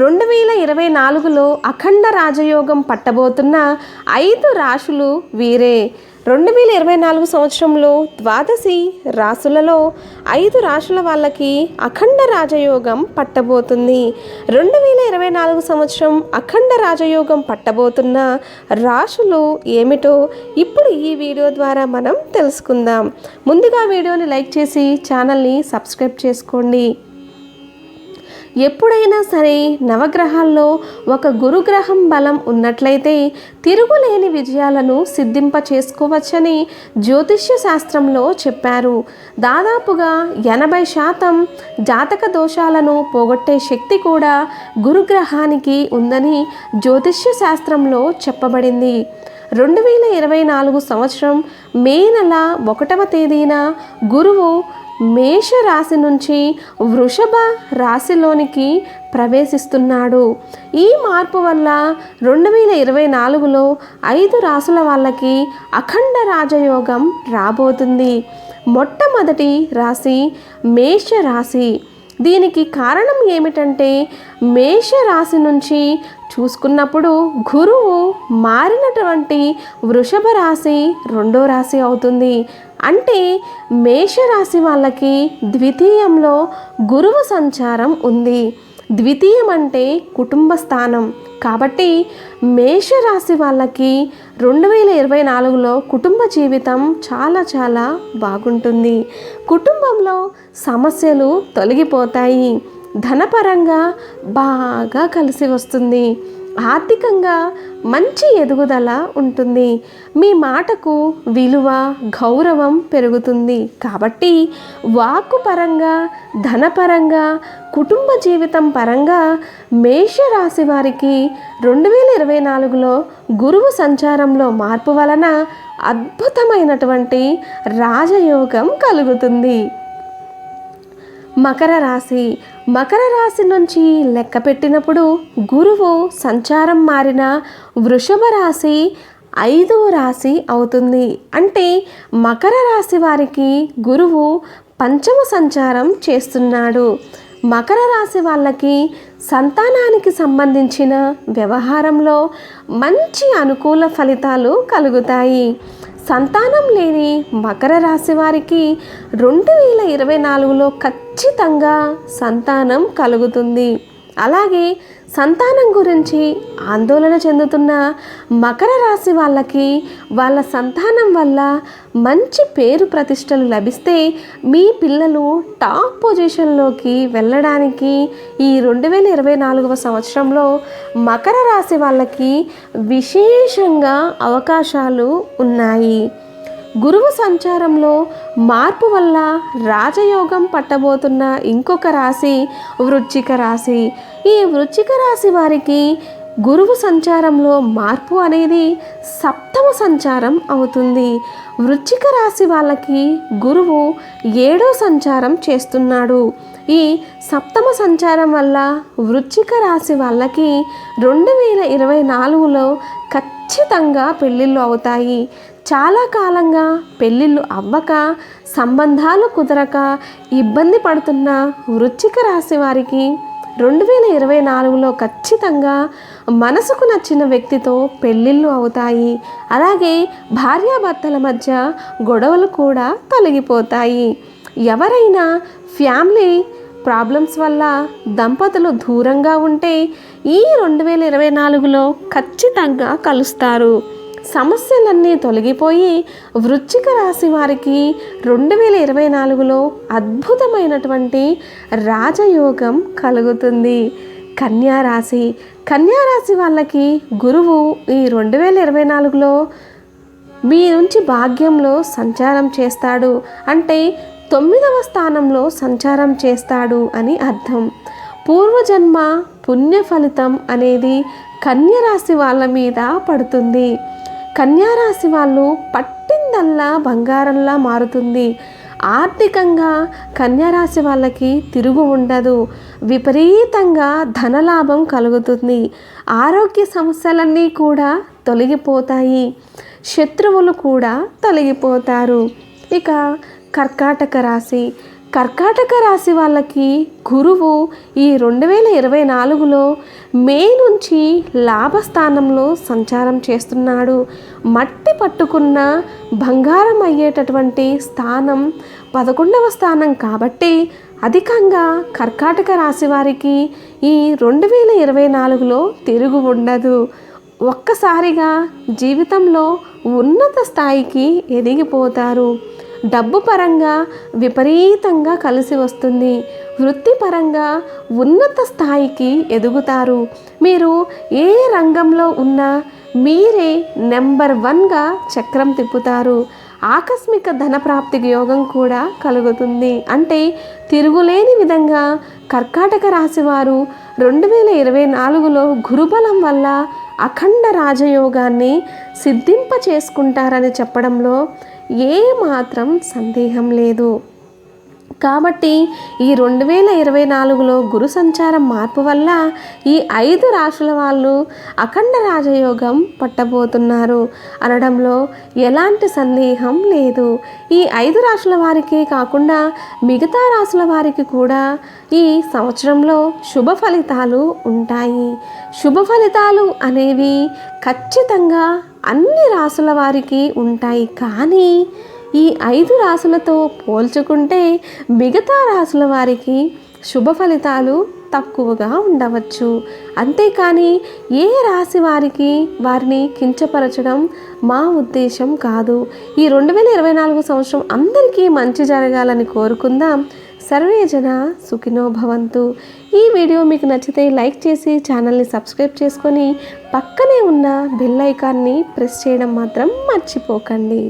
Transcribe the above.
రెండు వేల ఇరవై నాలుగులో అఖండ రాజయోగం పట్టబోతున్న ఐదు రాశులు వీరే. రెండు వేల ఇరవై నాలుగు సంవత్సరంలో ద్వాదశి రాశులలో ఐదు రాశుల వాళ్ళకి అఖండ రాజయోగం పట్టబోతుంది. రెండు వేల ఇరవై నాలుగు సంవత్సరం అఖండ రాజయోగం పట్టబోతున్న రాశులు ఏమిటో ఇప్పుడు ఈ వీడియో ద్వారా మనం తెలుసుకుందాం. ముందుగా వీడియోని లైక్ చేసి ఛానల్ని సబ్స్క్రైబ్ చేసుకోండి. ఎప్పుడైనా సరే నవగ్రహాల్లో ఒక గురుగ్రహం బలం ఉన్నట్లయితే తిరుగులేని విజయాలను సిద్ధింప చేసుకోవచ్చని జ్యోతిష్య శాస్త్రంలో చెప్పారు. దాదాపుగా ఎనభై శాతం జాతక దోషాలను పోగొట్టే శక్తి కూడా గురుగ్రహానికి ఉందని జ్యోతిష్య శాస్త్రంలో చెప్పబడింది. రెండు వేల ఇరవై నాలుగు సంవత్సరం మే నెల ఒకటవ తేదీన గురువు మేష రాశి నుంచి వృషభ రాశిలోనికి ప్రవేశిస్తున్నాడు. ఈ మార్పు వల్ల రెండు వేల ఇరవై నాలుగులో ఐదు రాసుల వాళ్ళకి అఖండ రాజయోగం రాబోతుంది. మొట్టమొదటి రాశి మేష రాశి దీనికి కారణం ఏమిటంటే మేష రాశి నుంచి చూసుకున్నప్పుడు గురువు మారినటువంటి వృషభ రాశి రెండో రాశి అవుతుంది. అంటే మేషరాశి వాళ్ళకి ద్వితీయంలో గురువు సంచారం ఉంది. ద్వితీయం అంటే కుటుంబ స్థానం. కాబట్టి మేషరాశి వాళ్ళకి రెండు వేల ఇరవై నాలుగులో కుటుంబ జీవితం చాలా చాలా బాగుంటుంది. కుటుంబంలో సమస్యలు తొలగిపోతాయి. ధనపరంగా బాగా కలిసి వస్తుంది. ఆర్థికంగా మంచి ఎదుగుదల ఉంటుంది. మీ మాటకు విలువ గౌరవం పెరుగుతుంది. కాబట్టి వాక్కు పరంగా ధనపరంగా కుటుంబ జీవితం పరంగా మేషరాశి వారికి రెండు వేల ఇరవై నాలుగులో గురువు సంచారంలో మార్పు వలన అద్భుతమైనటువంటి రాజయోగం కలుగుతుంది. మకర రాశి. మకర రాశి నుంచి లెక్క పెట్టినప్పుడు గురువు సంచారం మారిన వృషభ రాశి ఐదవ రాశి అవుతుంది. అంటే మకర రాశి వారికి గురువు పంచమ సంచారం చేస్తున్నాడు. మకర రాశి వాళ్ళకి సంతానానికి సంబంధించిన వ్యవహారంలో మంచి అనుకూల ఫలితాలు కలుగుతాయి. సంతానం లేని మకర రాశి వారికి రెండు వేల ఇరవై నాలుగులో ఖచ్చితంగా సంతానం కలుగుతుంది. అలాగే సంతానం గురించి ఆందోళన చెందుతున్న మకర రాశి వాళ్ళకి వాళ్ళ సంతానం వల్ల మంచి పేరు ప్రతిష్టలు లభిస్తే మీ పిల్లలు టాప్ పొజిషన్లోకి వెళ్ళడానికి ఈ రెండు వేల ఇరవై నాలుగవ సంవత్సరంలో మకర రాశి వాళ్ళకి విశేషంగా అవకాశాలు ఉన్నాయి. గురువు సంచారంలో మార్పు వల్ల రాజయోగం పట్టబోతున్న ఇంకొక రాశి వృచ్చిక రాశి. ఈ వృచ్చిక రాశి వారికి గురువు సంచారంలో మార్పు అనేది సప్తమ సంచారం అవుతుంది. వృచ్చిక రాశి వాళ్ళకి గురువు ఏడో సంచారం చేస్తున్నాడు. ఈ సప్తమ సంచారం వల్ల వృచ్చిక రాశి వాళ్ళకి రెండు వేల ఇరవై నాలుగులో ఖచ్చితంగా పెళ్ళిళ్ళు అవుతాయి. చాలా కాలంగా పెళ్ళిళ్ళు అవ్వక సంబంధాలు కుదరక ఇబ్బంది పడుతున్న వృచ్చిక రాశి వారికి రెండు వేల ఇరవై నాలుగులో ఖచ్చితంగా మనసుకు నచ్చిన వ్యక్తితో పెళ్ళిళ్ళు అవుతాయి. అలాగే భార్యాభర్తల మధ్య గొడవలు కూడా తొలగిపోతాయి. ఎవరైనా ఫ్యామిలీ ప్రాబ్లమ్స్ వల్ల దంపతులు దూరంగా ఉంటే ఈ రెండు వేల ఇరవై నాలుగులో ఖచ్చితంగా కలుస్తారు. సమస్యలన్నీ తొలగిపోయి వృశ్చిక రాశి వారికి రెండు వేల ఇరవై నాలుగులో అద్భుతమైనటువంటి రాజయోగం కలుగుతుంది. కన్యారాశి కన్యారాశి వాళ్ళకి గురువు ఈ రెండు వేల ఇరవై నాలుగులో మీ నుంచి భాగ్యంలో సంచారం చేస్తాడు. అంటే తొమ్మిదవ స్థానంలో సంచారం చేస్తాడు అని అర్థం. పూర్వజన్మ పుణ్య ఫలితం అనేది కన్యరాశి వాళ్ళ మీద పడుతుంది. కన్యారాశి వాళ్ళు పట్టిందల్లా బంగారంలా మారుతుంది. ఆర్థికంగా కన్యారాశి వాళ్ళకి తిరుగు ఉండదు. విపరీతంగా ధనలాభం కలుగుతుంది. ఆరోగ్య సమస్యలన్నీ కూడా తొలగిపోతాయి. శత్రువులు కూడా తొలగిపోతారు. ఇక కర్కాటక రాశి. కర్కాటక రాశి వాళ్ళకి గురువు ఈ రెండు వేల ఇరవై నాలుగులో మే నుంచి లాభస్థానంలో సంచారం చేస్తున్నాడు. మట్టి పట్టుకున్న బంగారం అయ్యేటటువంటి స్థానం పదకొండవ స్థానం కాబట్టి అధికంగా కర్కాటక రాశి వారికి ఈ రెండు వేల ఇరవై నాలుగులో తిరుగు ఉండదు. ఒక్కసారిగా జీవితంలో ఉన్నత స్థాయికి ఎదిగిపోతారు. డబ్బు పరంగా విపరీతంగా కలిసి వస్తుంది. వృత్తిపరంగా ఉన్నత స్థాయికి ఎదుగుతారు. మీరు ఏ రంగంలో ఉన్నా మీరే నెంబర్ వన్గా చక్రం తిప్పుతారు. ఆకస్మిక ధనప్రాప్తికి యోగం కూడా కలుగుతుంది. అంటే తిరుగులేని విధంగా కర్కాటక రాశి వారు రెండు వేల ఇరవై నాలుగులో గురుబలం వల్ల అఖండ రాజయోగాన్ని సిద్ధింప చేసుకుంటారని చెప్పడంలో ఏ మాత్రం సందేహం లేదు. కాబట్టి ఈ రెండు వేల ఇరవై నాలుగులో గురు సంచారం మార్పు వల్ల ఈ ఐదు రాశుల వాళ్ళు అఖండ రాజయోగం పట్టబోతున్నారు. అనడంలో ఎలాంటి సందేహం లేదు. ఈ ఐదు రాశుల వారికి కాకుండా మిగతా రాశుల వారికి కూడా ఈ సంవత్సరంలో శుభ ఫలితాలు ఉంటాయి. శుభ ఫలితాలు అనేవి ఖచ్చితంగా అన్ని రాసుల వారికి ఉంటాయి. కానీ ఈ ఐదు రాసులతో పోల్చుకుంటే మిగతా రాసుల వారికి శుభ ఫలితాలు తక్కువగా ఉండవచ్చు. అంతేకాని ఏ రాశి వారికి వారిని కించపరచడం మా ఉద్దేశం కాదు. ఈ రెండు వేల ఇరవై నాలుగు సంవత్సరం అందరికీ మంచి జరగాలని కోరుకుందాం. సర్వేజన సుఖినో భవంతు. ఈ వీడియో మీకు నచ్చితే లైక్ చేసి ఛానల్ని సబ్స్క్రైబ్ చేసుకొని పక్కనే ఉన్న బెల్ ఐకాన్ని ప్రెస్ చేయడం మాత్రం మర్చిపోకండి.